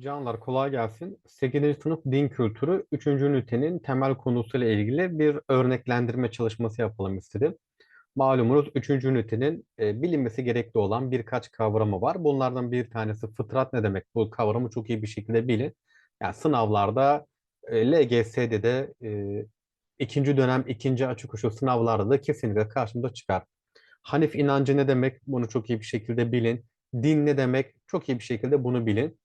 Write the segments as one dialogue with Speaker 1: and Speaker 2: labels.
Speaker 1: Canlar kolay gelsin. 8. sınıf din kültürü 3. ünitenin temel konusuyla ilgili bir örneklendirme çalışması yapalım istedim. Malumunuz 3. ünitenin e, bilinmesi gerekli olan birkaç kavramı var. Bunlardan bir tanesi fıtrat ne demek? Bu kavramı çok iyi bir şekilde bilin. Yani sınavlarda e, LGS'de de e, ikinci dönem ikinci açık uçlu sınavlarda da kesinlikle karşımıza çıkar. Hanif inancı ne demek? Bunu çok iyi bir şekilde bilin. Din ne demek? Çok iyi bir şekilde bunu bilin.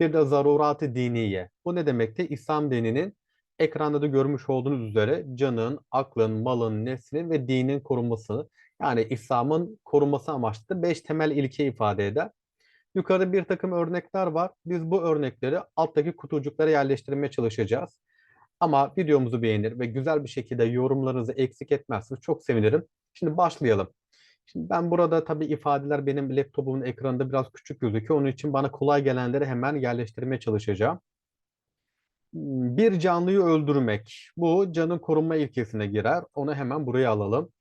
Speaker 1: Bir de zarurat-ı diniye. Bu ne demekti? İslam dininin ekranda da görmüş olduğunuz üzere canın, aklın, malın, neslin ve dinin korunması. Yani İslam'ın korunması amaçlı beş temel ilke ifade eder. Yukarıda bir takım örnekler var. Biz bu örnekleri alttaki kutucuklara yerleştirmeye çalışacağız. Ama videomuzu beğenir ve güzel bir şekilde yorumlarınızı eksik etmezseniz çok sevinirim. Şimdi başlayalım. Şimdi ben burada tabii ifadeler benim laptopumun ekranında biraz küçük gözüküyor. Onun için bana kolay gelenleri hemen yerleştirmeye çalışacağım. Bir canlıyı öldürmek. Bu canın korunma ilkesine girer. Onu hemen buraya alalım.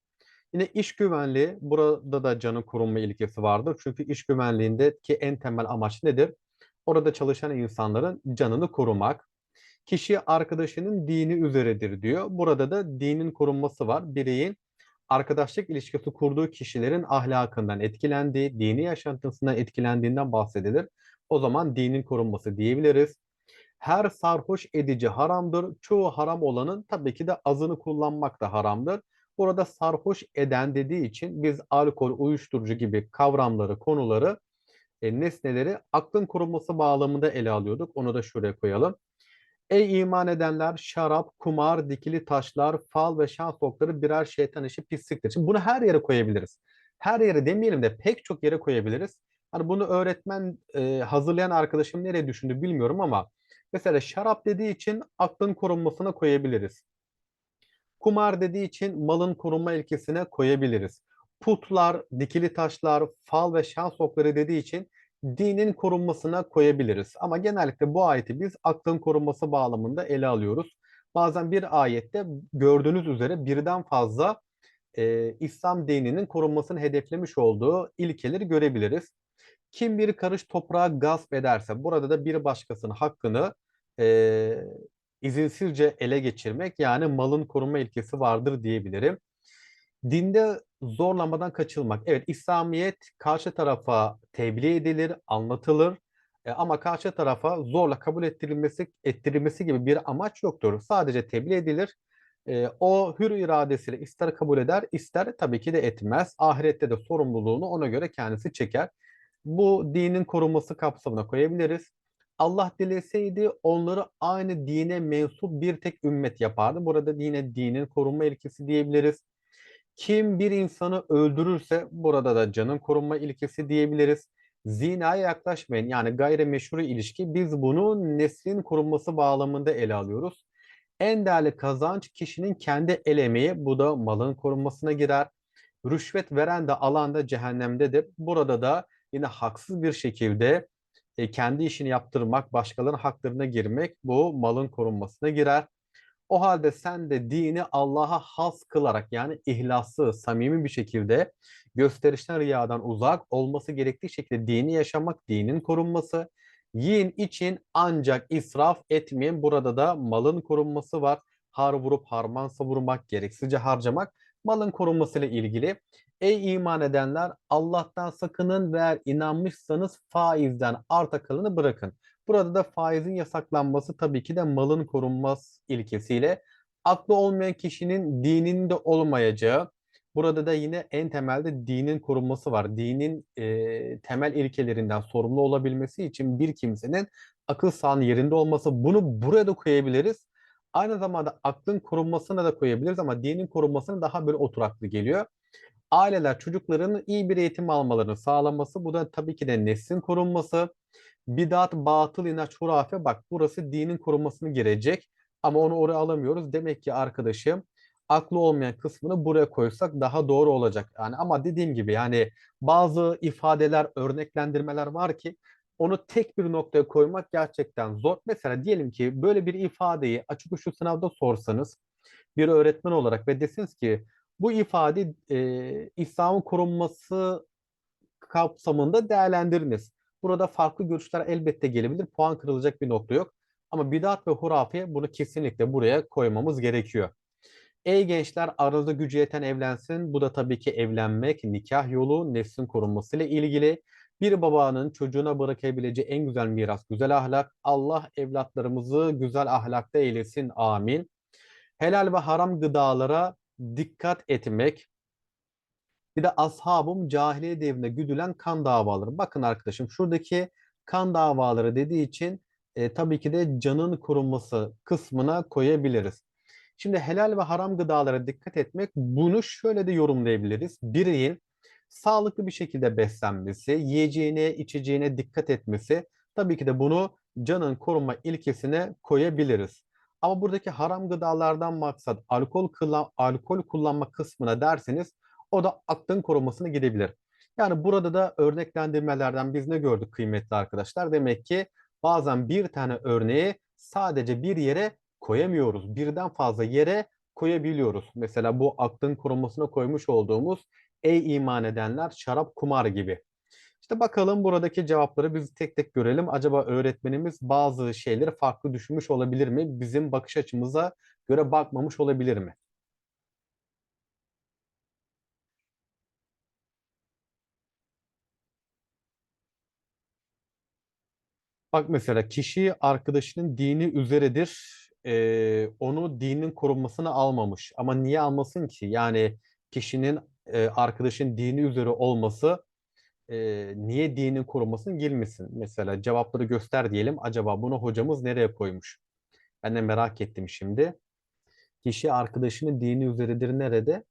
Speaker 1: Yine iş güvenliği. Burada da canın korunma ilkesi vardır. Çünkü iş güvenliğindeki en temel amaç nedir? Orada çalışan insanların canını korumak. Kişi arkadaşının dini üzeredir diyor. Burada da dinin korunması var. Bireyin arkadaşlık ilişkisi kurduğu kişilerin ahlakından etkilendiği, dini yaşantısından etkilendiğinden bahsedilir. O zaman dinin korunması diyebiliriz. Her sarhoş edici haramdır. Çoğu haram olanın tabii ki de azını kullanmak da haramdır. Burada sarhoş eden dediği için biz alkol, uyuşturucu gibi kavramları, konuları, e, nesneleri aklın korunması bağlamında ele alıyorduk. Onu da şuraya koyalım. Ey iman edenler şarap, kumar, dikili taşlar, fal ve şans okları birer şeytan işi pisliktir. Şimdi bunu her yere koyabiliriz. Her yere demeyelim de pek çok yere koyabiliriz. Hani bunu öğretmen e, hazırlayan arkadaşım nereye düşündü bilmiyorum ama mesela şarap dediği için aklın korunmasına koyabiliriz. Kumar dediği için malın korunma ilkesine koyabiliriz. Putlar, dikili taşlar, fal ve şans okları dediği için dinin korunmasına koyabiliriz. Ama genellikle bu ayeti biz aklın korunması bağlamında ele alıyoruz. Bazen bir ayette gördüğünüz üzere birden fazla e, İslam dininin korunmasını hedeflemiş olduğu ilkeleri görebiliriz. Kim bir karış toprağı gasp ederse burada da bir başkasının hakkını e, izinsizce ele geçirmek yani malın korunma ilkesi vardır diyebilirim. Dinde zorlamadan kaçılmak. Evet, İslamiyet karşı tarafa tebliğ edilir, anlatılır. E, ama karşı tarafa zorla kabul ettirilmesi ettirilmesi gibi bir amaç yoktur. Sadece tebliğ edilir. E, o hür iradesiyle ister kabul eder, ister tabii ki de etmez. Ahirette de sorumluluğunu ona göre kendisi çeker. Bu dinin korunması kapsamına koyabiliriz. Allah dileseydi onları aynı dine mensup bir tek ümmet yapardı. Burada yine dinin korunma ilkesi diyebiliriz. Kim bir insanı öldürürse burada da canın korunma ilkesi diyebiliriz. Zinaya yaklaşmayın yani gayrimeşru ilişki biz bunu neslin korunması bağlamında ele alıyoruz. En değerli kazanç kişinin kendi el emeği bu da malın korunmasına girer. Rüşvet veren de alanda cehennemdedir. Burada da yine haksız bir şekilde e, kendi işini yaptırmak, başkalarının haklarına girmek bu malın korunmasına girer. O halde sen de dini Allah'a has kılarak yani ihlaslı, samimi bir şekilde gösterişten riyadan uzak olması gerektiği şekilde dini yaşamak, dinin korunması. Yiyin için ancak israf etmeyin. Burada da malın korunması var. Har vurup harman savurmak, gereksizce harcamak malın korunmasıyla ilgili. Ey iman edenler Allah'tan sakının ve inanmışsanız faizden arta kalanı bırakın. Burada da faizin yasaklanması tabii ki de malın korunmaz ilkesiyle aklı olmayan kişinin dininin de olmayacağı. Burada da yine en temelde dinin korunması var. Dinin e, temel ilkelerinden sorumlu olabilmesi için bir kimsenin akıl sağlığı yerinde olması bunu buraya da koyabiliriz. Aynı zamanda aklın korunmasına da koyabiliriz ama dinin korunmasına daha böyle oturaklı geliyor. Aileler çocukların iyi bir eğitim almalarını sağlaması, bu da tabii ki de neslin korunması, bidat, batıl, inanç, hurafe bak burası dinin korunmasını girecek ama onu oraya alamıyoruz. Demek ki arkadaşım aklı olmayan kısmını buraya koysak daha doğru olacak. Yani ama dediğim gibi yani bazı ifadeler, örneklendirmeler var ki onu tek bir noktaya koymak gerçekten zor. Mesela diyelim ki böyle bir ifadeyi açık uçlu sınavda sorsanız bir öğretmen olarak ve desiniz ki bu ifade e, İslam'ın korunması kapsamında değerlendiriniz. Burada farklı görüşler elbette gelebilir. Puan kırılacak bir nokta yok. Ama bidat ve hurafe bunu kesinlikle buraya koymamız gerekiyor. Ey gençler aranızda gücü yeten evlensin. Bu da tabii ki evlenmek, nikah yolu, neslin korunması ile ilgili. Bir babanın çocuğuna bırakabileceği en güzel miras güzel ahlak. Allah evlatlarımızı güzel ahlakta eylesin. Amin. Helal ve haram gıdalara dikkat etmek. Bir de ashabım cahiliye devrinde güdülen kan davaları. Bakın arkadaşım şuradaki kan davaları dediği için e, tabii ki de canın korunması kısmına koyabiliriz. Şimdi helal ve haram gıdalara dikkat etmek bunu şöyle de yorumlayabiliriz. Bireyin sağlıklı bir şekilde beslenmesi, yiyeceğine, içeceğine dikkat etmesi tabii ki de bunu canın korunma ilkesine koyabiliriz. Ama buradaki haram gıdalardan maksat alkol, kullan alkol kullanma kısmına derseniz o da aklın korumasına gidebilir. Yani burada da örneklendirmelerden biz ne gördük kıymetli arkadaşlar? Demek ki bazen bir tane örneği sadece bir yere koyamıyoruz. Birden fazla yere koyabiliyoruz. Mesela bu aklın korunmasına koymuş olduğumuz ey iman edenler şarap kumar gibi. İşte bakalım buradaki cevapları biz tek tek görelim. Acaba öğretmenimiz bazı şeyleri farklı düşünmüş olabilir mi? Bizim bakış açımıza göre bakmamış olabilir mi? Bak mesela kişi arkadaşının dini üzeredir. Ee, onu dinin korunmasını almamış. Ama niye almasın ki? Yani kişinin e, arkadaşın dini üzere olması e, niye dinin korunmasını girmesin? Mesela cevapları göster diyelim. Acaba bunu hocamız nereye koymuş? Ben de merak ettim şimdi. Kişi arkadaşının dini üzeredir nerede?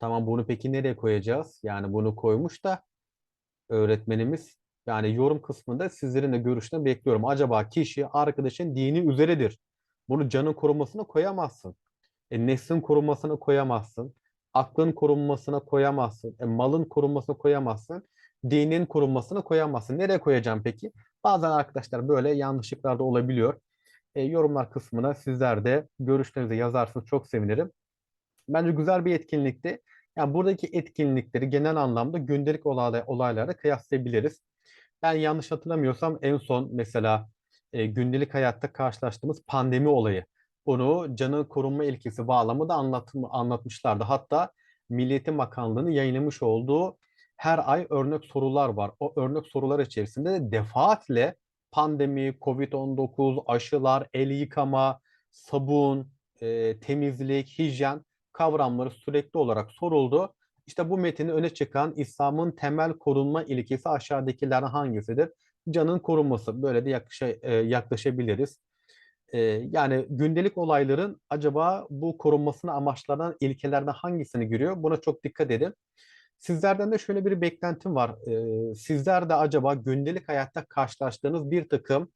Speaker 1: Tamam bunu peki nereye koyacağız? Yani bunu koymuş da öğretmenimiz yani yorum kısmında sizlerin de görüşünü bekliyorum. Acaba kişi arkadaşın dini üzeredir. Bunu canın korumasına koyamazsın. E, neslin korunmasına koyamazsın. Aklın korunmasına koyamazsın. E, malın korunmasına koyamazsın. Dinin korunmasına koyamazsın. Nereye koyacağım peki? Bazen arkadaşlar böyle yanlışlıklar da olabiliyor. E, yorumlar kısmına sizler de görüşlerinizi yazarsınız. Çok sevinirim. Bence güzel bir etkinlikti. Yani buradaki etkinlikleri genel anlamda gündelik olay, olaylara kıyaslayabiliriz. Ben yanlış hatırlamıyorsam en son mesela e, gündelik hayatta karşılaştığımız pandemi olayı. Bunu canın korunma ilkesi bağlamı da anlat, anlatmışlardı. Hatta Milli Eğitim Bakanlığı'nın yayınlamış olduğu her ay örnek sorular var. O örnek sorular içerisinde de defaatle pandemi, COVID-19, aşılar, el yıkama, sabun, e, temizlik, hijyen kavramları sürekli olarak soruldu. İşte bu metini öne çıkan İslam'ın temel korunma ilkesi aşağıdakilerden hangisidir? Canın korunması. Böyle de yaklaşa, e, yaklaşabiliriz. E, yani gündelik olayların acaba bu korunmasını amaçlanan ilkelerden hangisini giriyor? Buna çok dikkat edin. Sizlerden de şöyle bir beklentim var. E, sizler de acaba gündelik hayatta karşılaştığınız bir takım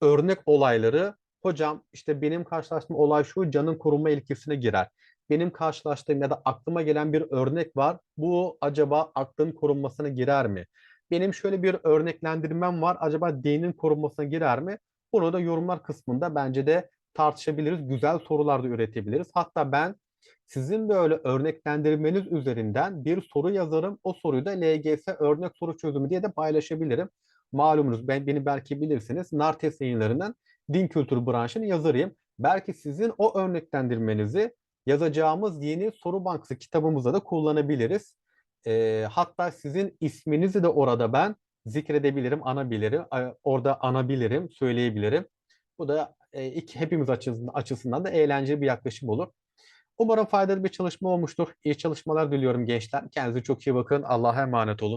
Speaker 1: örnek olayları hocam işte benim karşılaştığım olay şu canın korunma ilkesine girer benim karşılaştığım ya da aklıma gelen bir örnek var. Bu acaba aklın korunmasına girer mi? Benim şöyle bir örneklendirmem var. Acaba dinin korunmasına girer mi? Bunu da yorumlar kısmında bence de tartışabiliriz. Güzel sorular da üretebiliriz. Hatta ben sizin böyle örneklendirmeniz üzerinden bir soru yazarım. O soruyu da LGS örnek soru çözümü diye de paylaşabilirim. Malumunuz ben, beni belki bilirsiniz. Nartes yayınlarından din kültürü branşını yazarıyım. Belki sizin o örneklendirmenizi yazacağımız yeni soru bankası kitabımızda da kullanabiliriz. E, hatta sizin isminizi de orada ben zikredebilirim, anabilirim. Orada anabilirim, söyleyebilirim. Bu da e, iki, hepimiz açısından, açısından da eğlenceli bir yaklaşım olur. Umarım faydalı bir çalışma olmuştur. İyi çalışmalar diliyorum gençler. Kendinize çok iyi bakın. Allah'a emanet olun.